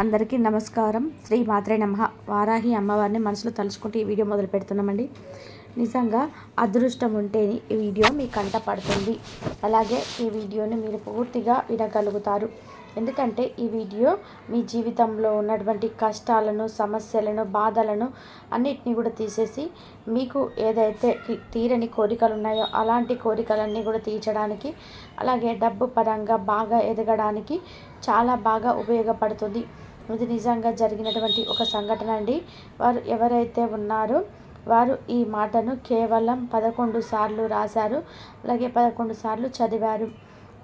అందరికీ నమస్కారం. శ్రీ మాత్రే నమ. వారాహి అమ్మవారిని మనసులో తలుచుకుంటూ ఈ వీడియో మొదలు పెడుతున్నామండి. నిజంగా అదృష్టం ఉంటేనే ఈ వీడియో మీ కంట పడుతుంది. అలాగే ఈ వీడియోని మీరు పూర్తిగా వినగలుగుతారు. ఎందుకంటే ఈ వీడియో మీ జీవితంలో ఉన్నటువంటి కష్టాలను సమస్యలను బాధలను అన్నిటినీ కూడా తీసేసి మీకు ఏదైతే తీరని కోరికలు ఉన్నాయో అలాంటి కోరికలన్నీ కూడా తీర్చడానికి అలాగే డబ్బు పరంగా బాగా ఎదగడానికి చాలా బాగా ఉపయోగపడుతుంది. ఇది నిజంగా జరిగినటువంటి ఒక సంఘటన అండి. వారు ఎవరైతే ఉన్నారో వారు ఈ మాటను కేవలం పదకొండు సార్లు రాశారు. అలాగే పదకొండు సార్లు చదివారు.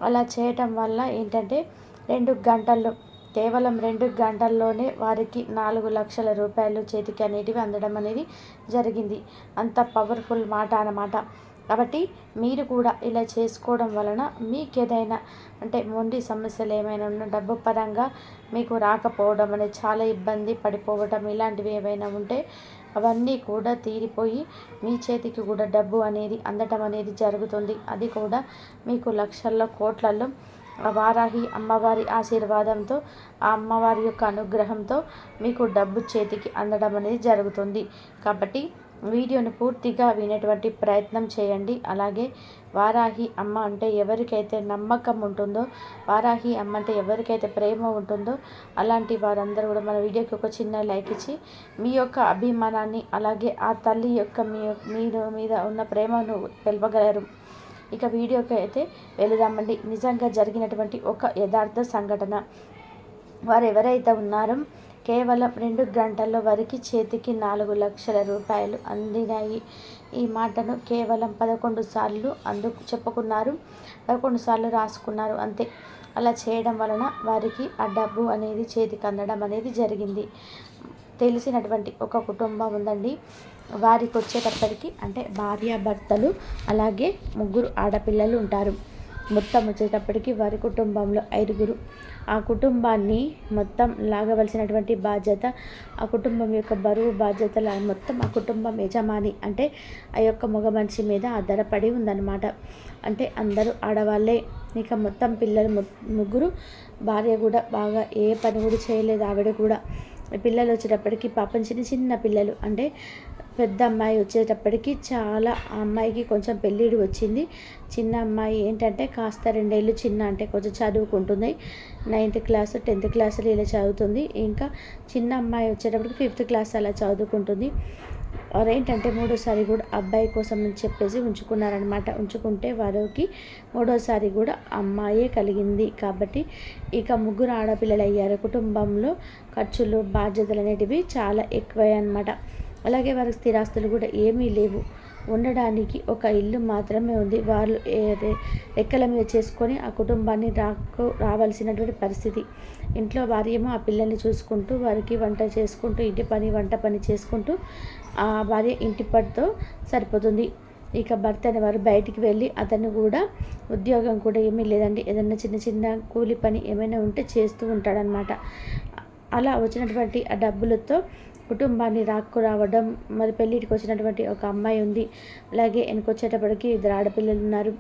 అలా చేయటం వల్ల ఏంటంటే రెండు గంటల్లో కేవలం రెండు గంటల్లోనే వారికి నాలుగు లక్షల రూపాయలు చేతికి అనేటివి అందడం అనేది జరిగింది. అంత పవర్ఫుల్ మాట అన్నమాట. కాబట్టి మీరు కూడా ఇలా చేసుకోవడం వలన మీకు ఏదైనా అంటే మొండి సమస్యలు ఏమైనా ఉన్న డబ్బు పరంగా మీకు రాకపోవడం అనేది చాలా ఇబ్బంది పడిపోవడం ఇలాంటివి ఏమైనా ఉంటే అవన్నీ కూడా తీరిపోయి మీ చేతికి కూడా డబ్బు అనేది అందటం అనేది జరుగుతుంది. అది కూడా మీకు లక్షల్లో కోట్లలో వారాహి అమ్మవారి ఆశీర్వాదంతో ఆ అమ్మవారి యొక్క అనుగ్రహంతో మీకు డబ్బు చేతికి అందడం అనేది జరుగుతుంది. కాబట్టి వీడియోను పూర్తిగా వినేటువంటి ప్రయత్నం చేయండి. అలాగే వారాహి అమ్మ అంటే ఎవరికైతే నమ్మకం ఉంటుందో వారాహి అమ్మ అంటే ఎవరికైతే ప్రేమ ఉంటుందో అలాంటి వారందరూ కూడా మన వీడియోకి ఒక చిన్న లైక్ ఇచ్చి మీ యొక్క అభిమానాన్ని అలాగే ఆ తల్లి యొక్క మీ మీరు మీద ఉన్న ప్రేమను తెలపగలరు ఇక వీడియోకి అయితే వెళదామండి. నిజంగా జరిగినటువంటి ఒక యథార్థ సంఘటన. వారు ఎవరైతే ఉన్నారో కేవలం రెండు గంటల్లో వరకు చేతికి నాలుగు లక్షల రూపాయలు అందినాయి. ఈ మాటను కేవలం పదకొండు సార్లు అందుకు చెప్పుకున్నారు. పదకొండు సార్లు రాసుకున్నారు. అంతే. అలా చేయడం వలన వారికి ఆ డబ్బు అనేది చేతికి అందడం అనేది జరిగింది. తెలిసినటువంటి ఒక కుటుంబం ఉందండి. వారికి వచ్చేటప్పటికి అంటే భార్యాభర్తలు అలాగే ముగ్గురు ఆడపిల్లలు ఉంటారు. మొత్తం వచ్చేటప్పటికి వారి కుటుంబంలో ఐదుగురు. ఆ కుటుంబాన్ని మొత్తం లాగవలసినటువంటి బాధ్యత ఆ కుటుంబం యొక్క బరువు బాధ్యతల మొత్తం ఆ కుటుంబం యజమాని అంటే ఆ యొక్క మగ మనిషి మీద ఆధారపడి ఉందన్నమాట. అంటే అందరూ ఆడవాళ్ళే. ఇక మొత్తం పిల్లలు ముగ్గురు. భార్య కూడా బాగా ఏ పని కూడా చేయలేదు ఆవిడ కూడా. పిల్లలు వచ్చేటప్పటికి పాపం చిన్న చిన్న పిల్లలు. అంటే పెద్ద అమ్మాయి వచ్చేటప్పటికి చాలా ఆ అమ్మాయికి కొంచెం పెళ్ళిడి వచ్చింది. చిన్న అమ్మాయి ఏంటంటే కాస్త రెండేళ్ళు చిన్న అంటే కొంచెం చదువుకుంటుంది. నైన్త్ క్లాస్ టెన్త్ క్లాసులు ఇలా చదువుతుంది. ఇంకా చిన్న అమ్మాయి వచ్చేటప్పటికి ఫిఫ్త్ క్లాస్ అలా చదువుకుంటుంది. వారు ఏంటంటే మూడోసారి కూడా అబ్బాయి కోసం అని చెప్పేసి ఉంచుకున్నారనమాట ఉంచుకుంటే వారికి మూడోసారి కూడా అమ్మాయే కలిగింది. కాబట్టి ఇక ముగ్గురు ఆడపిల్లలు అయ్యారు. కుటుంబంలో ఖర్చులు బాధ్యతలు అనేటివి చాలా ఎక్కువే అనమాట అలాగే వారి స్థిరాస్తులు కూడా ఏమీ లేవు. ఉండడానికి ఒక ఇల్లు మాత్రమే ఉంది. వాళ్ళు ఎక్కల మీద చేసుకొని ఆ కుటుంబాన్ని రాకు రావాల్సినటువంటి పరిస్థితి. ఇంట్లో భార్యమో ఆ పిల్లల్ని చూసుకుంటూ వారికి వంట చేసుకుంటూ ఇంటి పని వంట పని చేసుకుంటూ ఆ భార్య ఇంటి పనితో సరిపోతుంది. ఇక భర్త అనేవారు బయటికి వెళ్ళి అతను కూడా ఉద్యోగం కూడా ఏమీ లేదండి. ఏదన్నా చిన్న చిన్న కూలి పని ఏమైనా ఉంటే చేస్తూ ఉంటాడనమాట అలా వచ్చినటువంటి ఆ డబ్బులతో కుటుంబాన్ని రాక్కు రావడం మరి పెళ్ళిటికి వచ్చినటువంటి ఒక అమ్మాయి ఉంది. అలాగే వెనకొచ్చేటప్పటికి ఇద్దరు ఆడపిల్లలు ఉన్నారు.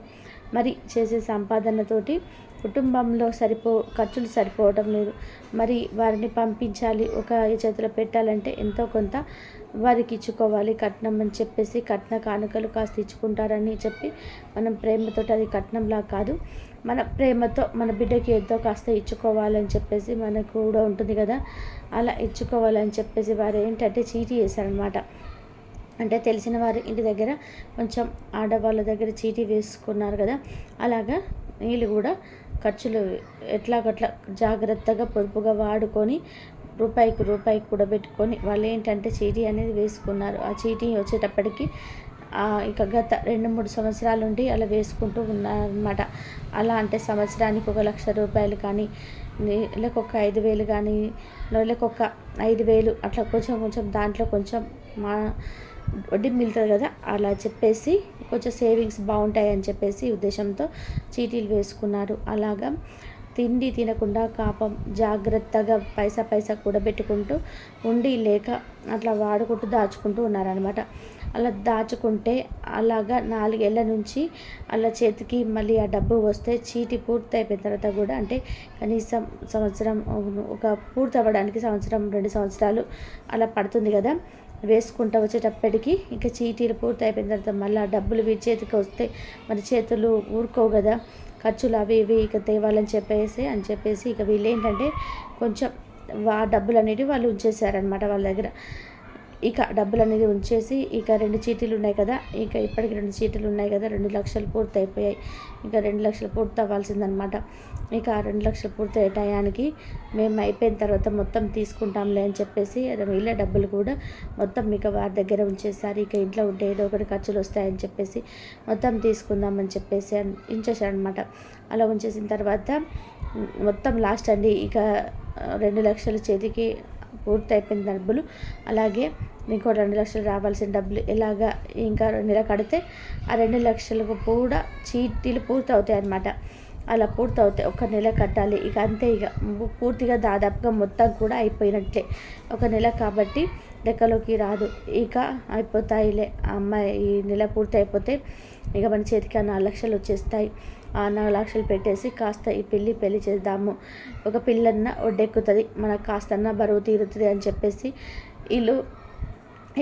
మరి చేసే సంపాదనతోటి కుటుంబంలో సరిపో ఖర్చులు సరిపోవడం లేదు. మరి వారిని పంపించాలి ఒక చేతిలో పెట్టాలంటే ఎంతో కొంత వారికి ఇచ్చుకోవాలి. కట్నం అని చెప్పేసి కట్న కానుకలు కాస్త ఇచ్చుకుంటారని చెప్పి మనం ప్రేమతో అది కట్నంలా కాదు. మన ప్రేమతో మన బిడ్డకి ఎంతో కాస్త ఇచ్చుకోవాలని చెప్పేసి మనకు కూడా ఉంటుంది కదా. అలా ఇచ్చుకోవాలని చెప్పేసి వారు ఏంటంటే చీటీ చేశారనమాట అంటే తెలిసిన వారు ఇంటి దగ్గర కొంచెం ఆడవాళ్ళ దగ్గర చీటీ వేసుకున్నారు కదా. అలాగా నీళ్ళు కూడా ఖర్చులు ఎట్లాగట్లా జాగ్రత్తగా పొదుపుగా వాడుకొని రూపాయికి రూపాయికి కూడా పెట్టుకొని వాళ్ళు ఏంటంటే చీటీ అనేది వేసుకున్నారు. ఆ చీటీ వచ్చేటప్పటికి ఇక గత రెండు మూడు సంవత్సరాల నుండి అలా వేసుకుంటూ ఉన్నారనమాట అలా అంటే సంవత్సరానికి ఒక లక్ష రూపాయలు కానీ లేక ఒక ఐదు వేలు కానీ లేక ఒక ఐదు వేలు అట్లా కొంచెం కొంచెం దాంట్లో కొంచెం మా వడ్డీ మిగులుతుంది కదా అలా చెప్పేసి కొంచెం సేవింగ్స్ బాగుంటాయి అని చెప్పేసి ఉద్దేశంతో చీటీలు వేసుకున్నారు. అలాగా తిండి తినకుండా కాపం జాగ్రత్తగా పైసా పైసా కూడబెట్టుకుంటూ ఉండి లేక అట్లా వాడుకుంటూ దాచుకుంటూ ఉన్నారనమాట అలా దాచుకుంటే అలాగా నాలుగేళ్ళ నుంచి అలా చేతికి మళ్ళీ ఆ డబ్బు వస్తే చీటి పూర్తి అయిపోయిన తర్వాత కూడా అంటే కనీసం సంవత్సరం ఒక పూర్తి అవ్వడానికి సంవత్సరం రెండు సంవత్సరాలు అలా పడుతుంది కదా. వేసుకుంటూ వచ్చేటప్పటికి ఇంకా చీటీలు పూర్తి అయిపోయిన తర్వాత మళ్ళీ డబ్బులు వీ చేతికి వస్తే మరి చేతులు ఊరుకోవు కదా. ఖర్చులు అవి ఇవి ఇక తేవాలని చెప్పేసి అని చెప్పేసి ఇక వీళ్ళు ఏంటంటే కొంచెం ఆ డబ్బులు అనేవి వాళ్ళు ఉంచేసారనమాట వాళ్ళ దగ్గర. ఇక డబ్బులు అనేది ఉంచేసి ఇక రెండు చీటీలు ఉన్నాయి కదా ఇక ఇప్పటికి రెండు చీటీలు ఉన్నాయి కదా రెండు లక్షలు పూర్తి అయిపోయాయి ఇంకా రెండు లక్షలు పూర్తి అవ్వాల్సిందనమాట ఇక ఆ రెండు లక్షలు పూర్తి అయ్యే టయానికి మేము అయిపోయిన తర్వాత మొత్తం తీసుకుంటాంలే అని చెప్పేసి మిగిలిన డబ్బులు కూడా మొత్తం ఇక వారి దగ్గర ఉంచేసారు ఇక ఇంట్లో ఉంటే ఏదో ఒకటి ఖర్చులు వస్తాయని చెప్పేసి మొత్తం తీసుకుందామని చెప్పేసి ఉంచేసారనమాట అలా ఉంచేసిన తర్వాత మొత్తం లాస్ట్ అండి. ఇక రెండు లక్షల చేతికి పూర్తయిపోయిన డబ్బులు. అలాగే ఇంకో రెండు లక్షలు రావాల్సిన డబ్బులు ఇలాగా ఇంకా నెల కడితే ఆ రెండు లక్షలకు కూడా చీటీలు పూర్తి అవుతాయి అన్నమాట. అలా పూర్తి అవుతాయి ఒక నెల కట్టాలి. ఇక అంతే ఇక. పూర్తిగా దాదాపుగా మొత్తం కూడా అయిపోయినట్లే. ఒక నెల కాబట్టి లెక్కలోకి రాదు. ఇక అయిపోతాయిలే. అమ్మాయి ఈ నెల పూర్తి అయిపోతే ఇక మన చేతికి ఆ నాలుగు లక్షలు వచ్చేస్తాయి. నాలుగు లక్షలు పెట్టేసి కాస్త ఈ పెళ్ళి పెళ్ళి చేద్దాము. ఒక పిల్లన్న ఒడ్డెక్కుతుంది మనకు కాస్తన్న బరువు తీరుతుంది అని చెప్పేసి వీళ్ళు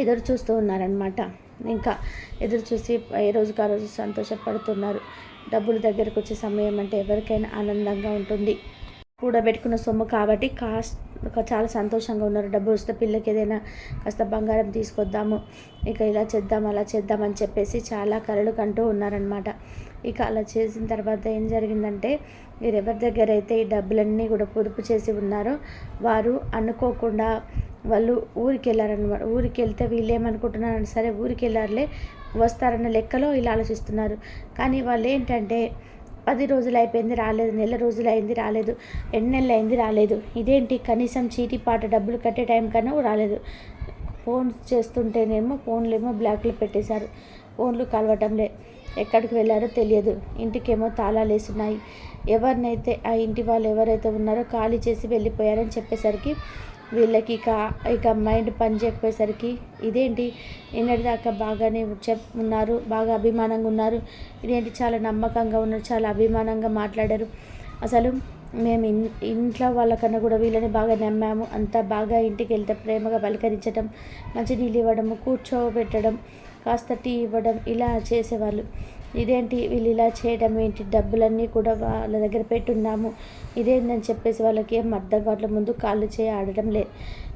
ఎదురు చూస్తూ ఉన్నారనమాట ఇంకా ఎదురు చూసి ఏ రోజుకు ఆ రోజు సంతోషపడుతున్నారు. డబ్బులు దగ్గరకు వచ్చే సమయం అంటే ఎవరికైనా ఆనందంగా ఉంటుంది. కూడబెట్టుకున్న సొమ్ము కాబట్టి కాస్ట్ చాలా సంతోషంగా ఉన్నారు. డబ్బు వస్తే పిల్లకి ఏదైనా కాస్త బంగారం తీసుకొద్దాము ఇక ఇలా చేద్దాం అలా చేద్దామని చెప్పేసి చాలా కలలు కంటూ ఉన్నారనమాట ఇక అలా చేసిన తర్వాత ఏం జరిగిందంటే మీరు ఎవరి దగ్గర అయితే ఈ డబ్బులన్నీ కూడా పొదుపు చేసి ఉన్నారో వారు అనుకోకుండా వాళ్ళు ఊరికి వెళ్ళారనమాట ఊరికి వెళ్తే వీళ్ళు ఏమనుకుంటున్నారని సరే ఊరికి వెళ్ళారులే వస్తారన్న లెక్కలో ఇలా ఆలోచిస్తున్నారు. కానీ వాళ్ళు ఏంటంటే పది రోజులు అయిపోయింది రాలేదు. నెల రోజులు అయింది రాలేదు. ఎన్ని నెలలు అయింది రాలేదు. ఇదేంటి? కనీసం చీటీ పాట డబ్బులు కట్టే టైం కన్నా రాలేదు. ఫోన్ చేస్తుంటేనేమో ఫోన్లేమో బ్లాక్లో పెట్టేశారు. ఫోన్లు కలవటంలే ఎక్కడికి వెళ్ళారో తెలియదు. ఇంటికేమో తాళాలు వేసున్నాయి. ఎవరినైతే ఆ ఇంటి వాళ్ళు ఎవరైతే ఉన్నారో ఖాళీ చేసి వెళ్ళిపోయారని చెప్పేసరికి వీళ్ళకి ఇక ఇక మైండ్ పని చేయకపోయేసరికి ఇదేంటి? నిన్నటిదాకా బాగానే చెప్ ఉన్నారు బాగా అభిమానంగా ఉన్నారు. ఇదేంటి? చాలా నమ్మకంగా ఉన్నారు చాలా అభిమానంగా మాట్లాడారు. అసలు మేము ఇన్ ఇంట్లో వాళ్ళకన్నా కూడా వీళ్ళని బాగా నమ్మాము. అంతా బాగా ఇంటికి వెళ్తే ప్రేమగా పలకరించడం మంచి నీళ్ళు ఇవ్వడం కూర్చోబెట్టడం కాస్త టీ ఇవ్వడం ఇలా చేసేవాళ్ళు. ఇదేంటి? వీళ్ళు ఇలా చేయడం ఏంటి? డబ్బులన్నీ కూడా వాళ్ళ దగ్గర పెట్టున్నాము. ఇదేందని చెప్పేసి వాళ్ళకి ఏం అర్థం కావట్ల ముందు కాళ్ళు చేయి ఆడటం లేదు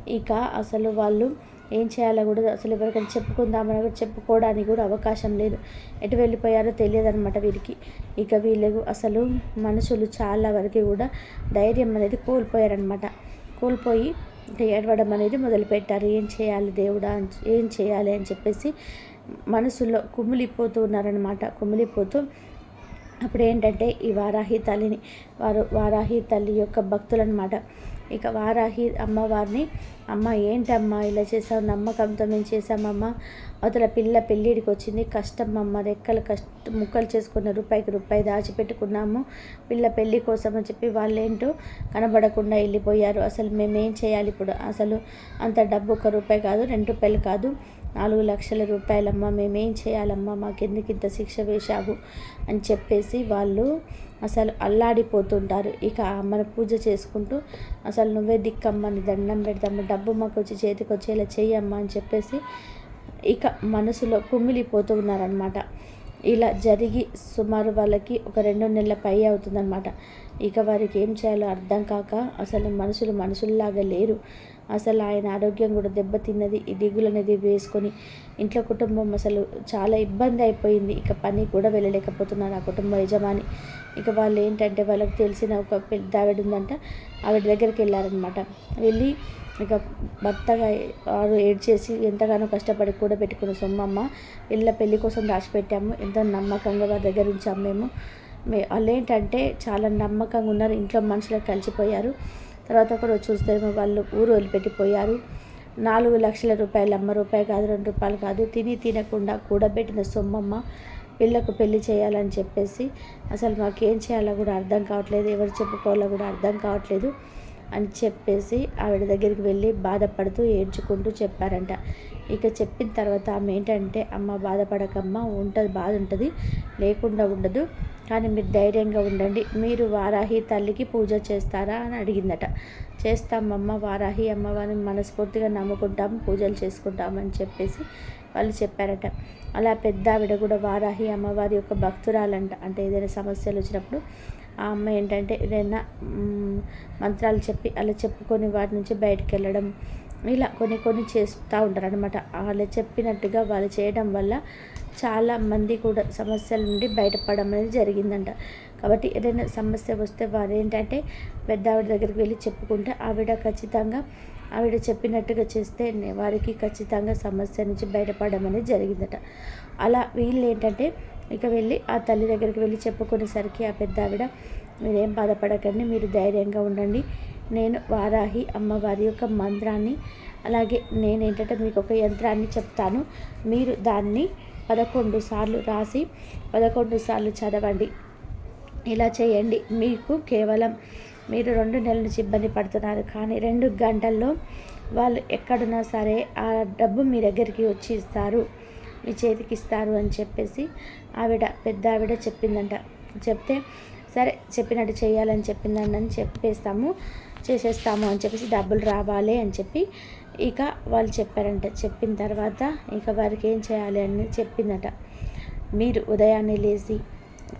ఇక అసలు వాళ్ళు ఏం చేయాలో కూడా అసలు ఎవరికైనా చెప్పుకుందామని కూడా చెప్పుకోవడానికి కూడా అవకాశం లేదు. ఎటు వెళ్ళిపోయారో తెలియదు అనమాట వీరికి ఇక వీళ్ళు అసలు మనుషులు చాలా వరకు కూడా ధైర్యం అనేది కోల్పోయారనమాట కోల్పోయి ఏడవడం అనేది మొదలుపెట్టారు. ఏం చేయాలి దేవుడా? ఏం చేయాలి అని చెప్పేసి మనసులో కుమిలిపోతూ ఉన్నారనమాట కుమిలిపోతూ అప్పుడు ఏంటంటే ఈ వారాహి తల్లిని వారు వారాహి తల్లి యొక్క భక్తులనమాట ఇక వారాహి అమ్మవారిని అమ్మ ఏంటమ్మా ఇలా చేసావు? నమ్మకంతో మేము చేసామమ్మా అవతల పిల్ల పెళ్ళిడికి వచ్చింది కష్టం అమ్మ రెక్కలు కష్ట ముక్కలు చేసుకున్న రూపాయికి రూపాయి దాచిపెట్టుకున్నాము. పిల్ల పెళ్ళి కోసం అని చెప్పి వాళ్ళు ఏంటో కనబడకుండా వెళ్ళిపోయారు. అసలు మేమేం చేయాలి ఇప్పుడు అసలు అంత డబ్బు ఒక రూపాయి కాదు రెండు రూపాయలు కాదు. నాలుగు లక్షల రూపాయలమ్మ మేమేం చేయాలమ్మా మాకెందుకు ఇంత శిక్ష వేశావు? అని చెప్పేసి వాళ్ళు అసలు అల్లాడిపోతుంటారు. ఇక అమ్మను పూజ చేసుకుంటూ అసలు నువ్వే దిక్కమ్మని దండం పెడతాము డబ్బు మాకు వచ్చి చేతికి వచ్చేలా చెయ్యమ్మా అని చెప్పేసి ఇక మనసులో కుమిలిపోతూ ఉన్నారనమాట ఇలా జరిగి సుమారు వాళ్ళకి ఒక రెండు నెలల పై అవుతుందన్నమాట. ఇక వారికి ఏం చేయాలో అర్థం కాక అసలు మనుషులు మనుషుల్లాగా లేరు. అసలు ఆయన ఆరోగ్యం కూడా దెబ్బతిన్నది ఈ దిగులు అనేది వేసుకొని ఇంట్లో కుటుంబం అసలు చాలా ఇబ్బంది అయిపోయింది. ఇక పని కూడా వెళ్ళలేకపోతున్నారు ఆ కుటుంబ యజమాని. ఇక వాళ్ళు ఏంటంటే వాళ్ళకి తెలిసిన ఒక పెద్ద ఆవిడ ఉందంట ఆవిడ దగ్గరికి వెళ్ళారనమాట వెళ్ళి ఇక భర్తగా వారు ఏడ్చేసి ఎంతగానో కష్టపడి కూడా పెట్టుకున్న సొమ్మమ్మ పిల్ల పెళ్ళి కోసం దాచిపెట్టాము. ఎంతో నమ్మకంగా వారి దగ్గర ఉంచాము మేము. వాళ్ళు ఏంటంటే చాలా నమ్మకంగా ఉన్నారు. ఇంట్లో మనుషులకు కలిసిపోయారు. తర్వాత ఒకరోజు చూస్తే వాళ్ళు ఊరు వదిలిపెట్టిపోయారు. నాలుగు లక్షల రూపాయలు అమ్మ రూపాయి కాదు రెండు రూపాయలు కాదు తిని తినకుండా కూడబెట్టిన సొమ్మమ్మ పిల్లకు పెళ్ళి చేయాలని చెప్పేసి అసలు మాకు ఏం చేయాలో కూడా అర్థం కావట్లేదు. ఎవరు చెప్పుకోవాలో కూడా అర్థం కావట్లేదు. అని చెప్పేసి ఆవిడ దగ్గరికి వెళ్ళి బాధపడుతూ ఏడ్చుకుంటూ చెప్పారంట. ఇక చెప్పిన తర్వాత ఆమె ఏంటంటే అమ్మ బాధపడకమ్మ ఉంటుంది బాధ ఉంటుంది లేకుండా ఉండదు. కానీ మీరు ధైర్యంగా ఉండండి. మీరు వారాహి తల్లికి పూజ చేస్తారా? అని అడిగిందట. చేస్తామమ్మ వారాహి అమ్మవారిని మనస్ఫూర్తిగా నమ్ముకుంటాం పూజలు చేసుకుంటామని చెప్పేసి వాళ్ళు చెప్పారట. అలా పెద్ద ఆవిడ కూడా వారాహి అమ్మవారి యొక్క భక్తురాలంట. అంటే ఏదైనా సమస్యలు వచ్చినప్పుడు ఆ అమ్మ ఏంటంటే ఏదైనా మంత్రాలు చెప్పి అలా చెప్పుకొని వాటి నుంచి బయటకు వెళ్ళడం ఇలా కొన్ని కొన్ని చేస్తూ ఉంటారు అనమాట వాళ్ళు చెప్పినట్టుగా వాళ్ళు చేయడం వల్ల చాలా మంది కూడా సమస్యల నుండి బయటపడడం అనేది జరిగిందంట. కాబట్టి ఏదైనా సమస్య వస్తే వారు ఏంటంటే పెద్ద ఆవిడ దగ్గరికి వెళ్ళి చెప్పుకుంటే ఆవిడ ఖచ్చితంగా ఆవిడ చెప్పినట్టుగా చేస్తే వారికి ఖచ్చితంగా సమస్య నుంచి బయటపడడం అనేది జరిగిందట. అలా వీళ్ళు ఏంటంటే ఇక వెళ్ళి ఆ తల్లి దగ్గరికి వెళ్ళి చెప్పుకునేసరికి ఆ పెద్ద ఆవిడ మీరేం బాధపడకండి మీరు ధైర్యంగా ఉండండి. నేను వారాహి అమ్మవారి యొక్క మంత్రాన్ని అలాగే నేను ఏంటంటే మీకు ఒక యంత్రాన్ని చెప్తాను. మీరు దాన్ని పదకొండు సార్లు రాసి పదకొండు సార్లు చదవండి. ఇలా చేయండి. మీకు కేవలం మీరు రెండు నెలల నుంచి ఇబ్బంది పడుతున్నారు. కానీ రెండు గంటల్లో వాళ్ళు ఎక్కడున్నా సరే ఆ డబ్బు మీ దగ్గరికి వచ్చి ఇస్తారు. మీ చేతికి ఇస్తారు అని చెప్పేసి ఆవిడ పెద్ద ఆవిడ చెప్పిందంట. చెప్తే సరే చెప్పినట్టు చేయాలని చెప్పిందండి అని చెప్పేస్తాము చేసేస్తాము అని చెప్పేసి డబ్బులు రావాలి అని చెప్పి ఇక వాళ్ళు చెప్పారంట. చెప్పిన తర్వాత ఇక వారికి ఏం చేయాలి అని చెప్పిందట. మీరు ఉదయాన్నే లేచి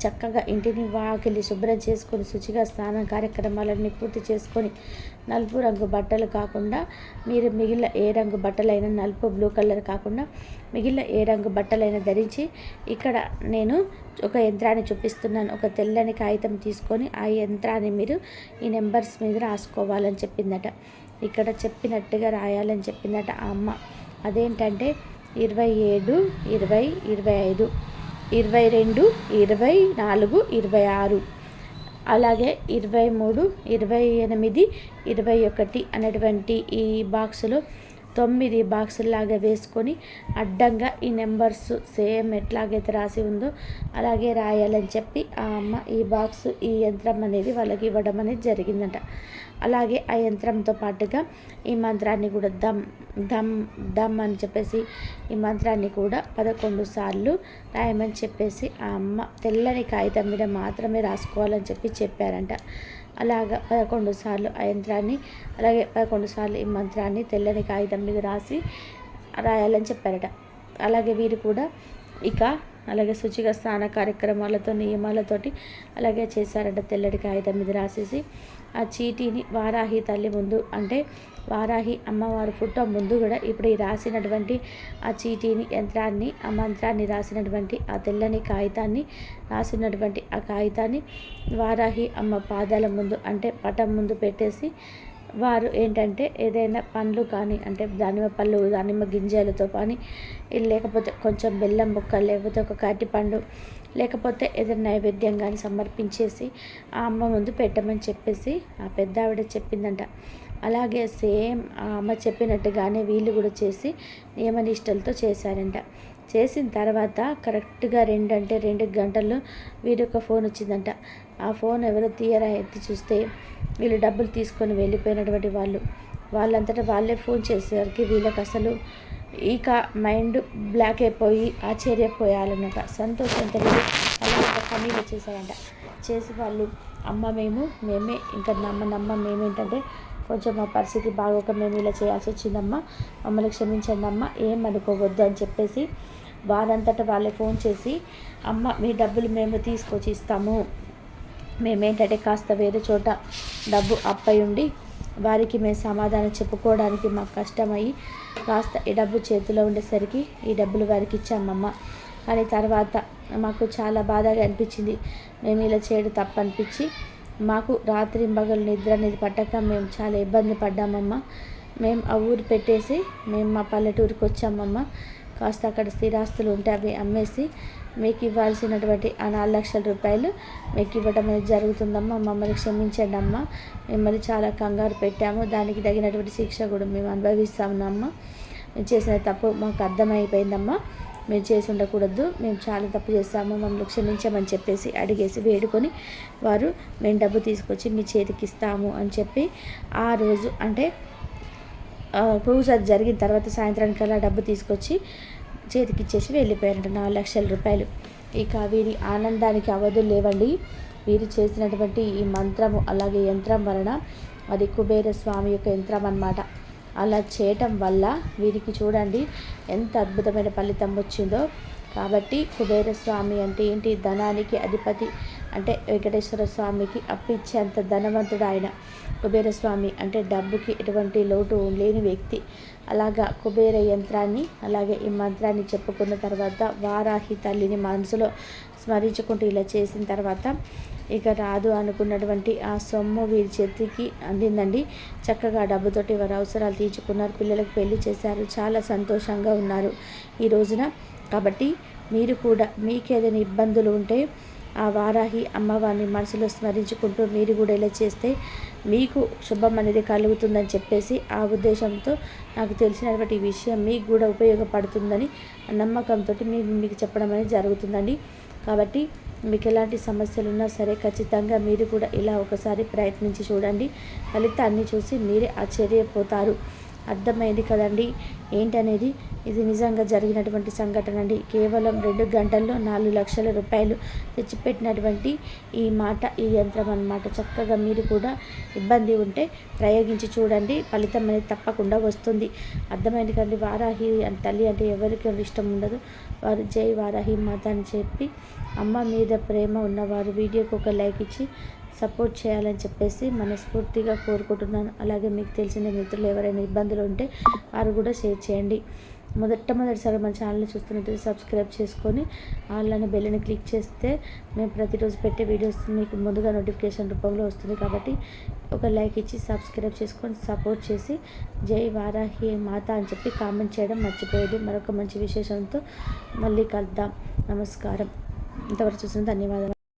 చక్కగా ఇంటిని వాకిలి శుభ్రం చేసుకొని శుచిగా స్నానం కార్యక్రమాలన్నీ పూర్తి చేసుకొని నలుపు రంగు బట్టలు కాకుండా మీరు మిగిలిన ఏ రంగు బట్టలైనా నలుపు బ్లూ కలర్ కాకుండా మిగిలిన ఏ రంగు బట్టలైనా ధరించి ఇక్కడ నేను ఒక యంత్రాన్ని చూపిస్తున్నాను. ఒక తెల్లని కాగితం తీసుకొని ఆ యంత్రాన్ని మీరు ఈ నెంబర్స్ మీద రాసుకోవాలని చెప్పిందట. ఇక్కడ చెప్పినట్టుగా రాయాలని చెప్పిందట ఆ అమ్మ. అదేంటంటే ఇరవై ఏడు ఇరవై ఇరవై ఐదు. ఇరవై రెండు ఇరవై నాలుగు ఇరవై ఆరు అలాగే ఇరవై మూడు ఇరవై ఎనిమిది ఇరవై ఒకటి అనేటువంటి ఈ బాక్సులో తొమ్మిది బాక్సుల్లాగా వేసుకొని అడ్డంగా ఈ నెంబర్స్ సేమ్ ఎట్లాగైతే రాసి ఉందో అలాగే రాయాలని చెప్పి ఆ అమ్మ ఈ బాక్స్ ఈ యంత్రం అనేది వాళ్ళకి ఇవ్వడం అనేది జరిగిందంట. అలాగే ఆ యంత్రంతో పాటుగా ఈ మంత్రాన్ని కూడా దమ్ దమ్ దమ్ అని చెప్పేసి ఈ మంత్రాన్ని కూడా పదకొండు సార్లు రాయమని చెప్పేసి ఆ అమ్మ తెల్లని కాగితం మీద మాత్రమే రాసుకోవాలని చెప్పి చెప్పారంట. అలాగ పదకొండు సార్లు ఆ యంత్రాన్ని అలాగే పదకొండు సార్లు ఈ మంత్రాన్ని తెల్లని కాగితం మీద రాసి రాయాలని చెప్పారట. అలాగే వీరు కూడా ఇక అలాగే శుచిగా స్నాన కార్యక్రమాలతో నియమాలతోటి అలాగే చేశారట తెల్లటి కాగితం మీద రాసేసి. ఆ చీటీని వారాహి తల్లి ముందు అంటే వారాహి అమ్మవారి పుట్ట ముందు కూడా ఇప్పుడు ఈ రాసినటువంటి ఆ చీటీని యంత్రాన్ని ఆ మంత్రాన్ని రాసినటువంటి ఆ తెల్లని కాగితాన్ని రాసినటువంటి ఆ కాగితాన్ని వారాహి అమ్మ పాదాల ముందు అంటే పటం ముందు పెట్టేసి వారు ఏంటంటే ఏదైనా పండ్లు కానీ అంటే దానిమ్మ పళ్ళు దానిమ్మ గింజలతో కానీ లేకపోతే కొంచెం బెల్లం ముక్క లేకపోతే ఒక కాటి పండు లేకపోతే ఏదైనా నైవేద్యం కానీ సమర్పించేసి ఆ అమ్మ ముందు పెట్టమని చెప్పేసి ఆ పెద్ద ఆవిడ చెప్పిందంట. అలాగే సేమ్ ఆ అమ్మ చెప్పినట్టుగానే వీళ్ళు కూడా చేసి నియమనిష్టలతో చేశారంట. చేసిన తర్వాత కరెక్ట్గా రెండు అంటే రెండు గంటల్లో వీరొక ఫోన్ వచ్చిందంట. ఆ ఫోన్ ఎవరో తీయరా ఎత్తి చూస్తే వీళ్ళు డబ్బులు తీసుకొని వెళ్ళిపోయినటువంటి వాళ్ళు. వాళ్ళంతటా వాళ్ళే ఫోన్ చేసేసరికి వీళ్ళకి అసలు ఇక మైండ్ బ్లాక్ అయిపోయి ఆశ్చర్యపోయాలన్నమాట. సంతోషంతో అలా ఒక పని వచ్చేసారంట చేసి వాళ్ళు అమ్మ మేము మేమే ఇంకా నమ్మ నమ్మ మేమేంటంటే కొంచెం మా పరిస్థితి బాగోక మేము ఇలా చేయాల్సి వచ్చిందమ్మా మమ్మల్ని క్షమించండి అమ్మ ఏం అనుకోవద్దు అని చెప్పేసి వారంతటా వాళ్ళే ఫోన్ చేసి అమ్మ మీ డబ్బులు మేము తీసుకొచ్చి ఇస్తాము మేమేంటంటే కాస్త వేరే చోట డబ్బు అప్పై ఉండి వారికి మేము సమాధానం చెప్పుకోవడానికి మాకు కష్టమయ్యి కాస్త ఈ డబ్బు చేతిలో ఉండేసరికి ఈ డబ్బులు వారికి ఇచ్చామమ్మ. కానీ తర్వాత మాకు చాలా బాధగా అనిపించింది. మేము ఇలా చేయడం తప్పనిపించి మాకు రాత్రి మగలు నిద్ర అనేది పట్టక మేము చాలా ఇబ్బంది పడ్డామమ్మ. మేము ఆ ఊరు పెట్టేసి మేము మా పల్లెటూరుకి వచ్చామమ్మ కాస్త అక్కడ స్థిరాస్తులు ఉంటే అవి అమ్మేసి మీకు ఇవ్వాల్సినటువంటి ఆ నాలుగు లక్షల రూపాయలు మీకు ఇవ్వడం అనేది జరుగుతుందమ్మా. మమ్మల్ని క్షమించండి అమ్మ మిమ్మల్ని చాలా కంగారు పెట్టాము. దానికి తగినటువంటి శిక్ష కూడా మేము అనుభవిస్తామమ్మా చేసిన తప్పు మాకు అర్థమైపోయిందమ్మా. మేము చేసి ఉండకూడదు. మేము చాలా తప్పు చేస్తాము. మమ్మల్ని క్షమించమని చెప్పేసి అడిగేసి వేడుకొని వారు మేము డబ్బు తీసుకొచ్చి మీ చేతికి ఇస్తాము అని చెప్పి ఆ రోజు అంటే పూజ జరిగిన తర్వాత సాయంత్రానికల్లా డబ్బు తీసుకొచ్చి చేతికి ఇచ్చేసి వెళ్ళిపోయారంట. నాలుగు లక్షల రూపాయలు. ఇక వీరి ఆనందానికి అవధులు లేవండి. వీరు చేసినటువంటి ఈ మంత్రము అలాగే యంత్రం వలన అది కుబేర స్వామి యొక్క యంత్రం అన్నమాట. అలా చేయటం వల్ల వీరికి చూడండి ఎంత అద్భుతమైన ఫలితం వచ్చిందో. కాబట్టి కుబేర స్వామి అంటే ఏంటి? ధనానికి అధిపతి అంటే వెంకటేశ్వర స్వామికి అప్పిచ్చేంత ధనవంతుడు ఆయన. కుబేరస్వామి అంటే డబ్బుకి ఎటువంటి లోటు లేని వ్యక్తి. అలాగా కుబేర యంత్రాన్ని అలాగే ఈ మంత్రాన్ని చెప్పుకున్న తర్వాత వారాహి తల్లిని మనసులో స్మరించుకుంటూ ఇలా చేసిన తర్వాత ఇక రాదు అనుకున్నటువంటి ఆ సొమ్ము వీరి చేతికి అందిందండి. చక్కగా డబ్బుతోటి వారి అవసరాలు తీర్చుకున్నారు పిల్లలకు పెళ్ళి చేశారు చాలా సంతోషంగా ఉన్నారు ఈ రోజున. కాబట్టి మీరు కూడా మీకు ఏదైనా ఇబ్బందులు ఉంటే ఆ వారాహి అమ్మవారిని మనసులో స్మరించుకుంటూ మీరు కూడా ఇలా చేస్తే మీకు శుభం అనేది కలుగుతుందని చెప్పేసి ఆ ఉద్దేశంతో నాకు తెలిసినటువంటి విషయం మీకు కూడా ఉపయోగపడుతుందని నమ్మకంతో మీకు మీకు చెప్పడం అనేది జరుగుతుందండి. కాబట్టి మీకు ఎలాంటి సమస్యలు ఉన్నా సరే ఖచ్చితంగా మీరు కూడా ఇలా ఒకసారి ప్రయత్నించి చూడండి. ఫలితాన్ని చూసి మీరే ఆశ్చర్యపోతారు. అర్థమైంది కదండి. ఏంటనేది? ఇది నిజంగా జరిగినటువంటి సంఘటన అండి కేవలం రెండు గంటల్లో నాలుగు లక్షల రూపాయలు తెచ్చిపెట్టినటువంటి ఈ మాట ఈ యంత్రం అన్నమాట. చక్కగా మీరు కూడా ఇబ్బంది ఉంటే ప్రయోగించి చూడండి. ఫలితం అనేది తప్పకుండా వస్తుంది. అర్థమైంది కదండి. వారాహి తల్లి అంటే ఎవరికి ఇష్టం ఉండదు. వారు జై వారాహి మాత అని చెప్పి అమ్మ మీద ప్రేమ ఉన్నవారు వీడియోకి ఒక లైక్ ఇచ్చి సపోర్ట్ చేయాలని చెప్పేసి మనస్ఫూర్తిగా కోరుకుంటున్నాను. అలాగే మీకు తెలిసిన మిత్రులు ఎవరైనా ఇబ్బందులు ఉంటే వారు కూడా షేర్ చేయండి. మొదటమొదటిసారి మన ఛానల్ని చూస్తున్నట్టు సబ్స్క్రైబ్ చేసుకొని ఆన్లైన్ బెల్ని క్లిక్ చేస్తే మేము ప్రతిరోజు పెట్టే వీడియోస్ మీకు ముందుగా నోటిఫికేషన్ రూపంలో వస్తుంది. కాబట్టి ఒక లైక్ ఇచ్చి సబ్స్క్రైబ్ చేసుకొని సపోర్ట్ చేసి జై వారాహి మాత అని చెప్పి కామెంట్ చేయడం మర్చిపోయేది మరొక మంచి విశేషంతో మళ్ళీ కలుద్దాం. నమస్కారం. ఇంతవరకు చూసిన ధన్యవాదాలు.